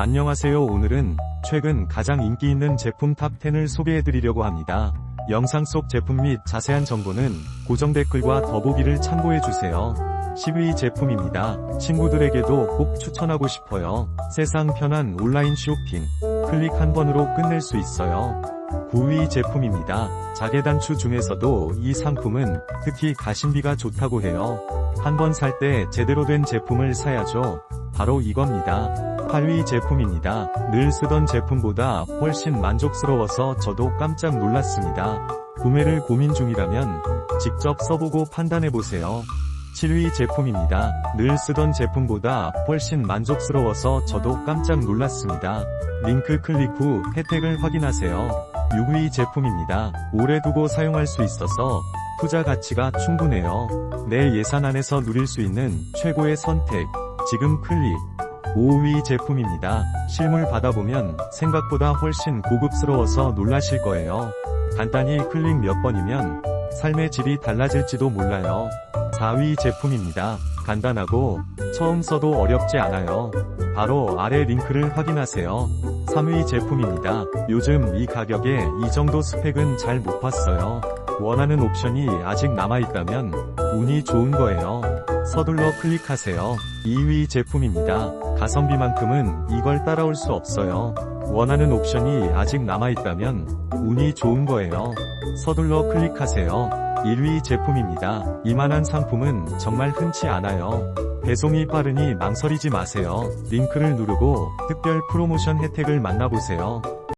안녕하세요 오늘은 최근 가장 인기 있는 제품 탑10을 소개해드리려고 합니다. 영상 속 제품 및 자세한 정보는 고정 댓글과 더보기를 참고해주세요. 10위 제품입니다. 친구들에게도 꼭 추천하고 싶어요. 세상 편한 온라인 쇼핑. 클릭 한 번으로 끝낼 수 있어요. 9위 제품입니다. 자개단추 중에서도 이 상품은 특히 가심비가 좋다고 해요. 한 번 살 때 제대로 된 제품을 사야죠. 바로 이겁니다. 8위 제품입니다. 늘 쓰던 제품보다 훨씬 만족스러워서 저도 깜짝 놀랐습니다. 구매를 고민 중이라면 직접 써보고 판단해보세요. 7위 제품입니다. 늘 쓰던 제품보다 훨씬 만족스러워서 저도 깜짝 놀랐습니다. 링크 클릭 후 혜택을 확인하세요. 6위 제품입니다. 오래 두고 사용할 수 있어서 투자 가치가 충분해요. 내 예산 안에서 누릴 수 있는 최고의 선택. 지금 클릭. 5위 제품입니다. 실물 받아보면 생각보다 훨씬 고급스러워서 놀라실 거예요. 간단히 클릭 몇 번이면 삶의 질이 달라질지도 몰라요. 4위 제품입니다. 간단하고 처음 써도 어렵지 않아요. 바로 아래 링크를 확인하세요. 3위 제품입니다. 요즘 이 가격에 이 정도 스펙은 잘 못 봤어요. 원하는 옵션이 아직 남아있다면 운이 좋은 거예요. 서둘러 클릭하세요. 2위 제품입니다. 가성비만큼은 이걸 따라올 수 없어요. 원하는 옵션이 아직 남아있다면 운이 좋은 거예요. 서둘러 클릭하세요. 1위 제품입니다. 이만한 상품은 정말 흔치 않아요. 배송이 빠르니 망설이지 마세요. 링크를 누르고 특별 프로모션 혜택을 만나보세요.